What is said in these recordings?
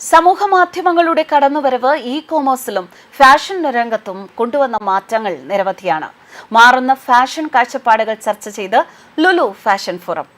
സമൂഹ മാധ്യമങ്ങളുടെ കടന്നുവരവ് ഇ കോമേഴ്സിലും ഫാഷൻ രംഗത്തും കൊണ്ടുവന്ന മാറ്റങ്ങൾ നിരവധിയാണ്. മാറുന്ന ഫാഷൻ കാഴ്ചപ്പാടുകൾ ചർച്ച ചെയ്ത് ലുലു ഫാഷൻ ഫോറം.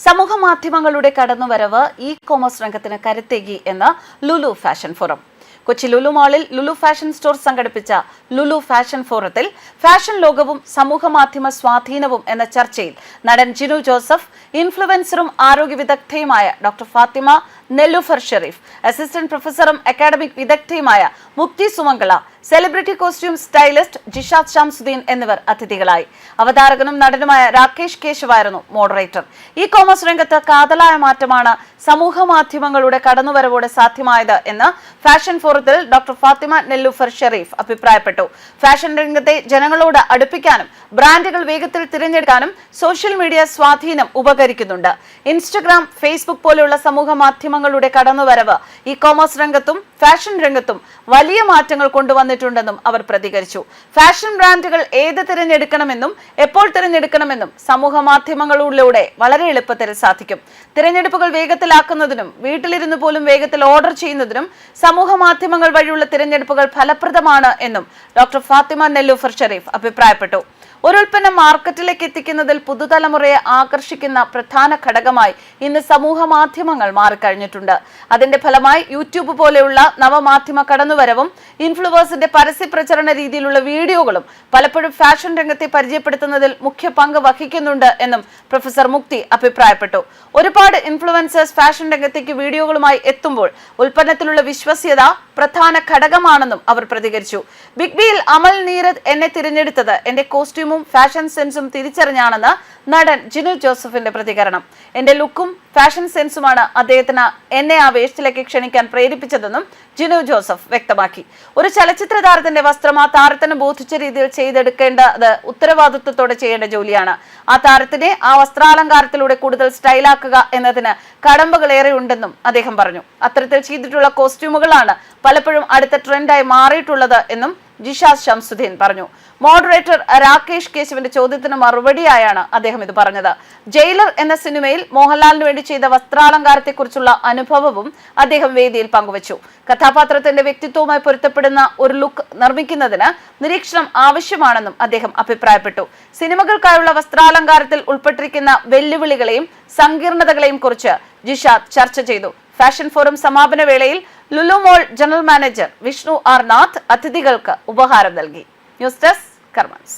സമൂഹ മാധ്യമങ്ങളുടെ കടന്നുവരവ് ഇ കോമേഴ്സ് രംഗത്തിന് കരുത്തേകി എന്ന് ലുലു ഫാഷൻ ഫോറം. കൊച്ചി ലുലു മാളിൽ ലുലു ഫാഷൻ സ്റ്റോർ സംഘടിപ്പിച്ച ലുലു ഫാഷൻ ഫോറത്തിൽ ഫാഷൻ ലോകവും സമൂഹ മാധ്യമ സ്വാധീനവും എന്ന ചർച്ചയിൽ നടൻ ജിനു ജോസഫ് ഇൻഫ്ലുവൻസറും ആരോഗ്യ വിദഗ്ധയുമായ ഡോക്ടർ ഫാത്തിമ നെല്ലുഫർ ഷെരീഫ്. അസിസ്റ്റന്റ് പ്രൊഫസറും academic വിദഗ്ധയുമായ Mukthi Sumangala celebrity costume stylist Jishad Shamsuddeen എന്നിവർ അതിഥികളായി. അവതാരകനും നടനുമായ രാകേഷ് കേശവായിരുന്നു മോഡറേറ്റർ ഇ കോമേഴ്സ് രംഗത്ത് കാതലായ മാറ്റമാണ് സമൂഹ മാധ്യമങ്ങളുടെ കടന്നുവരവോടെ സാധ്യമായത് എന്ന് ഫാഷൻ ഫോറത്തിൽ ഡോക്ടർ ഫാത്തിമ നെല്ലുഫർ ഷെറീഫ് അഭിപ്രായപ്പെട്ടു. ഫാഷൻ രംഗത്തെ ജനങ്ങളോട് അടുപ്പിക്കാനും ബ്രാൻഡുകൾ വേഗത്തിൽ തിരഞ്ഞെടുക്കാനും സോഷ്യൽ മീഡിയ സ്വാധീനം ഉപകരിക്കുന്നുണ്ട്. ഇൻസ്റ്റഗ്രാം ഫേസ്ബുക്ക് പോലെയുള്ള സമൂഹ മാധ്യമങ്ങളുടെ കടന്നുവരവ് ഇ കോമേഴ്സ് രംഗത്തും ഫാഷൻ രംഗത്തും വലിയ മാറ്റങ്ങൾ കൊണ്ടുവന്നിട്ടുണ്ടെന്നും അവർ പ്രതികരിച്ചു. ഫാഷൻ ബ്രാൻഡുകൾ ഏത് തിരഞ്ഞെടുക്കണമെന്നും എപ്പോൾ തിരഞ്ഞെടുക്കണമെന്നും സമൂഹ മാധ്യമങ്ങളിലൂടെ വളരെ എളുപ്പത്തിൽ സാധിക്കും. തിരഞ്ഞെടുപ്പുകൾ വേഗത്തിലാക്കുന്നതിനും വീട്ടിലിരുന്ന് പോലും വേഗത്തിൽ ഓർഡർ ചെയ്യുന്നതിനും സമൂഹ മാധ്യമങ്ങൾ വഴിയുള്ള തിരഞ്ഞെടുപ്പുകൾ ഫലപ്രദമാണ് എന്നും ഡോക്ടർ ഫാത്തിമ നെല്ലൂഫർ ഷെരീഫ് അഭിപ്രായപ്പെട്ടു. ഒരു ഉൽപ്പന്നം മാർക്കറ്റിലേക്ക് എത്തിക്കുന്നതിൽ പുതുതലമുറയെ ആകർഷിക്കുന്ന പ്രധാന ഘടകമായി ഇന്ന് സമൂഹ മാധ്യമങ്ങൾ മാറിക്കഴിഞ്ഞിട്ടുണ്ട്. അതിന്റെ ഫലമായി യൂട്യൂബ് പോലെയുള്ള നവമാധ്യമ കടന്നുവരവും ഇൻഫ്ലുവേഴ്സിന്റെ പരസ്യ പ്രചരണ രീതിയിലുള്ള വീഡിയോകളും പലപ്പോഴും ഫാഷൻ രംഗത്തെ പരിചയപ്പെടുത്തുന്നതിൽ മുഖ്യ പങ്ക് വഹിക്കുന്നുണ്ട് എന്നും പ്രൊഫസർ മുക്തി അഭിപ്രായപ്പെട്ടു. ഒരുപാട് ഇൻഫ്ലുവൻസേഴ്സ് ഫാഷൻ രംഗത്തേക്ക് വീഡിയോകളുമായി എത്തുമ്പോൾ ഉൽപ്പന്നത്തിലുള്ള വിശ്വസ്യത പ്രധാന ഘടകമാണെന്നും അവർ പ്രതികരിച്ചു. ബിഗ് ബിയിൽ അമൽ നീരദ് എന്നെ തിരഞ്ഞെടുത്തത് എന്റെ കോസ്റ്റ്യൂമും ഫാഷൻ സെൻസും തിരിച്ചറിഞ്ഞാണെന്ന് നടൻ ജിനു ജോസഫിന്റെ പ്രതികരണം. എന്റെ ലുക്കും ഫാഷൻ സെൻസുമാണ് അദ്ദേഹത്തിന് എന്നെ ആ വേഷത്തിലേക്ക് ക്ഷണിക്കാൻ പ്രേരിപ്പിച്ചതെന്നും ജിനു ജോസഫ് വ്യക്തമാക്കി. ഒരു ചലച്ചിത്ര താരത്തിന്റെ വസ്ത്രം ആ താരത്തിന് ബോധിച്ച രീതിയിൽ ചെയ്തെടുക്കേണ്ടത് ഉത്തരവാദിത്വത്തോടെ ചെയ്യേണ്ട ജോലിയാണ്. ആ താരത്തിനെ ആ വസ്ത്രാലങ്കാരത്തിലൂടെ കൂടുതൽ സ്റ്റൈലാക്കുക എന്നതിന് കടമ്പകളേറെ ഉണ്ടെന്നും അദ്ദേഹം പറഞ്ഞു. അത്തരത്തിൽ ചെയ്തിട്ടുള്ള കോസ്റ്റ്യൂമുകളാണ് പലപ്പോഴും അടുത്ത ട്രെൻഡായി മാറിയിട്ടുള്ളത് എന്നും ജിഷാദ് ഷംസുദ്ദീൻ പറഞ്ഞു. മോഡറേറ്റർ രാകേഷ് കേശവന്റെ ചോദ്യത്തിന് മറുപടിയായാണ് അദ്ദേഹം ഇത് പറഞ്ഞത്. ജയിലർ എന്ന സിനിമയിൽ മോഹൻലാലിന് വേണ്ടി ചെയ്ത വസ്ത്രാലങ്കാരത്തെക്കുറിച്ചുള്ള അനുഭവവും അദ്ദേഹം വേദിയിൽ പങ്കുവച്ചു. കഥാപാത്രത്തിന്റെ വ്യക്തിത്വവുമായി പൊരുത്തപ്പെടുന്ന ഒരു ലുക്ക് നിർമ്മിക്കുന്നതിന് നിരീക്ഷണം ആവശ്യമാണെന്നും അദ്ദേഹം അഭിപ്രായപ്പെട്ടു. സിനിമകൾക്കായുള്ള വസ്ത്രാലങ്കാരത്തിൽ ഉൾപ്പെട്ടിരിക്കുന്ന വെല്ലുവിളികളെയും സങ്കീർണതകളെയും കുറിച്ച് ജിഷാദ് ചർച്ച ചെയ്തു. ഫാഷൻ ഫോറം സമാപന വേളയിൽ Lulu mall general manager Vishnu R Nath അതിഥികൾക്ക് ഉപഹാരം നൽകി. News desk കർമ്മൻസ്